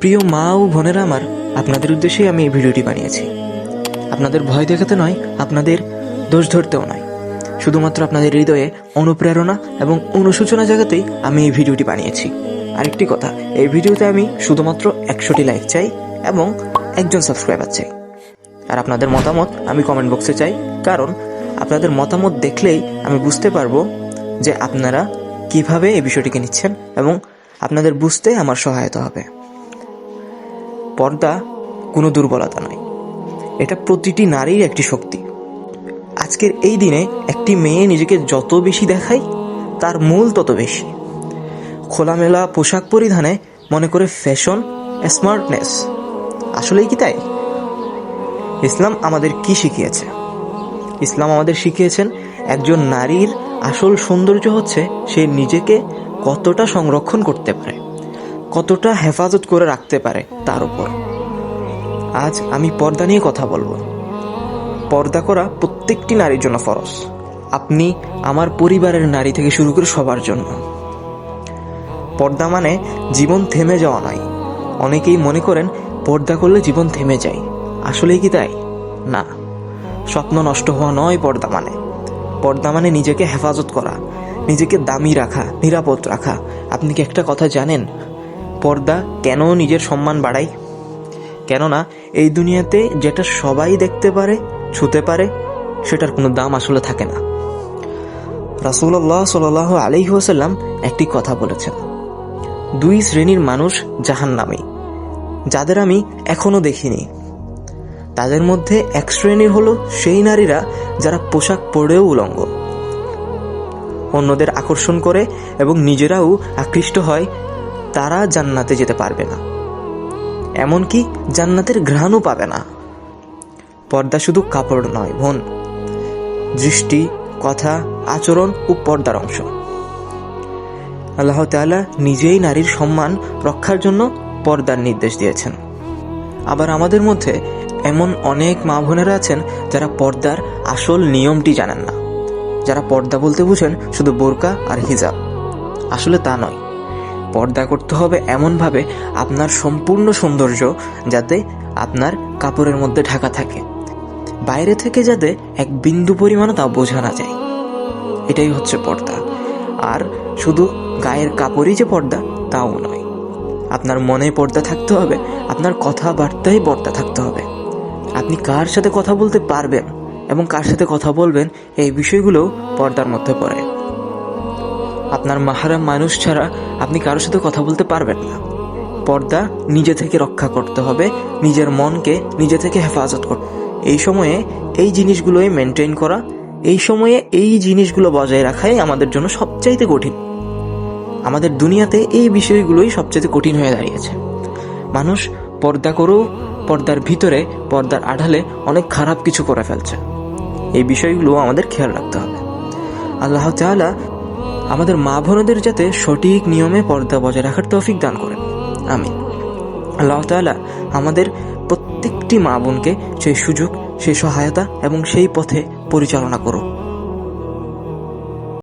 প্রিয় মা ও বোনেরা আমার, আপনাদের উদ্দেশ্যেই আমি এই ভিডিওটি বানিয়েছি। আপনাদের ভয় দেখাতে নয়, আপনাদের দোষ ধরতেও নয়। শুধুমাত্র আপনাদের হৃদয়ে অনুপ্রেরণা এবং অনুশোচনা জায়গাতেই আমি এই ভিডিওটি বানিয়েছি। আরেকটি কথা, এই ভিডিওতে আমি শুধুমাত্র একশোটি লাইক চাই এবং একজন সাবস্ক্রাইবার চাই। আর আপনাদের মতামত আমি কমেন্ট বক্সে চাই, কারণ আপনাদের মতামত দেখলেই আমি বুঝতে পারব যে আপনারা কীভাবে এই বিষয়টিকে নিচ্ছেন এবং আপনাদের বুঝতে আমার সহায়তা হবে। পর্দা কোনো দুর্বলতা নয়। এটা প্রতিটি নারীর একটি শক্তি। আজকের এই দিনে একটি মেয়ে নিজেকে যত বেশি দেখায়, তার মূল তত বেশি। খোলামেলা পোশাক পরিধানে মনে করে ফ্যাশন, স্মার্টনেস। আসলেই কি তাই? ইসলাম আমাদের কি শিখিয়েছে? ইসলাম আমাদের শিখিয়েছেন একজন নারীর আসল সৌন্দর্য হচ্ছে সে নিজেকে কতটা সংরক্ষণ করতে পারে, কতটা হেফাজত করে রাখতে পারে তার উপর। আজ আমি পর্দা নিয়ে কথা বলব। পর্দা করা প্রত্যেকটি নারীর জন্য ফরজ। আপনি আমার পরিবারের নারী থেকে শুরু করে সবার জন্য। পর্দা মানে জীবন থেমে যাওয়া নয়। অনেকেই মনে করেন, পর্দা করলে জীবন থেমে যায়। আসলেই কি তাই? না। স্বপ্ন নষ্ট হওয়া নয় পর্দা মানে। পর্দা মানে নিজেকে হেফাজত করা, নিজেকে দামি রাখা, নিরাপদ রাখা। আপনি কি একটা কথা জানেন? পর্দা কেন নিজের সম্মান বাড়ায়? কেননা, এই দুনিয়াতে যেটা সবাই দেখতে পারে, ছুতে পারে, সেটার কোনো দাম আসলে থাকে না। রাসুল্লাহ সাল আলহি ওসাল্লাম একটি কথা বলেছেন। দুই শ্রেণির মানুষ জাহান নামে যাদের আমি এখনও দেখিনি। তাদের মধ্যে এক শ্রেণির হলো সেই নারীরা যারা পোশাক পরেও উলঙ্গ। অন্যদের আকর্ষণ করে এবং নিজেরাও আকৃষ্ট হয়, তারা জান্নাতে যেতে পারবে না। এমনকি জান্নাতের ঘ্রাণও পাবে না। পর্দা শুধু কাপড় নয়, বোন। দৃষ্টি, কথা, আচরণ ও পর্দার অংশ। আল্লাহ তাআলা নিজেই নারীর সম্মান রক্ষার জন্য পর্দার নির্দেশ দিয়েছেন। আবার আমাদের মধ্যে এমন অনেক মা বোনেরা আছেন যারা পর্দার আসল নিয়মটি জানেন না। যারা পর্দা বলতে বুঝেন শুধু বোরকা আর হিজাব। আসলে তা নয়। পর্দা করতে হবে এমনভাবে আপনার সম্পূর্ণ সৌন্দর্য যাতে আপনার কাপড়ের মধ্যে ঢাকা থাকে। বাইরে থেকে যাতে এক বিন্দু পরিমাণও তা বোঝা না যায়। এটাই হচ্ছে পর্দা। আর শুধু গায়ের কাপড়ই যে পর্দা, তাও নয়। আপনার মনে পর্দা থাকতে হবে, আপনার কথাবার্তায় পর্দা থাকতে হবে। আপনি কার সাথে কথা বলতে পারবেন এবং কার সাথে কথা বলবেন এই বিষয়গুলোও পর্দার মধ্যে পড়ে। আপনার মাহারাম মানুষ ছাড়া আপনি কারোর সাথে কথা বলতে পারবেন না। পর্দা নিজে থেকে রক্ষা করতে হবে, নিজের মনকে নিজে থেকে হেফাজত করতে এই সময়ে এই জিনিসগুলোই মেনটেন করা, এই সময়ে এই জিনিসগুলো বজায় রাখাই আমাদের জন্য সবচাইতে কঠিন। আমাদের দুনিয়াতে এই বিষয়গুলোই সবচেয়ে কঠিন হয়ে দাঁড়িয়েছে। মানুষ পর্দা করেও পর্দার ভিতরে, পর্দার আড়ালে অনেক খারাপ কিছু করে ফেলছে। এই বিষয়গুলো আমাদের খেয়াল রাখতে হবে। আল্লাহ তাআলা আমাদের মা বোনদের যাতে সঠিক নিয়মে পর্দা বজায় রাখার তৌফিক দান করেন। আমি আল্লাহ তাআলা আমাদের প্রত্যেকটি মা বোনকে সেই সুযোগ, সেই সহায়তা এবং সেই পথে পরিচালনা করুক।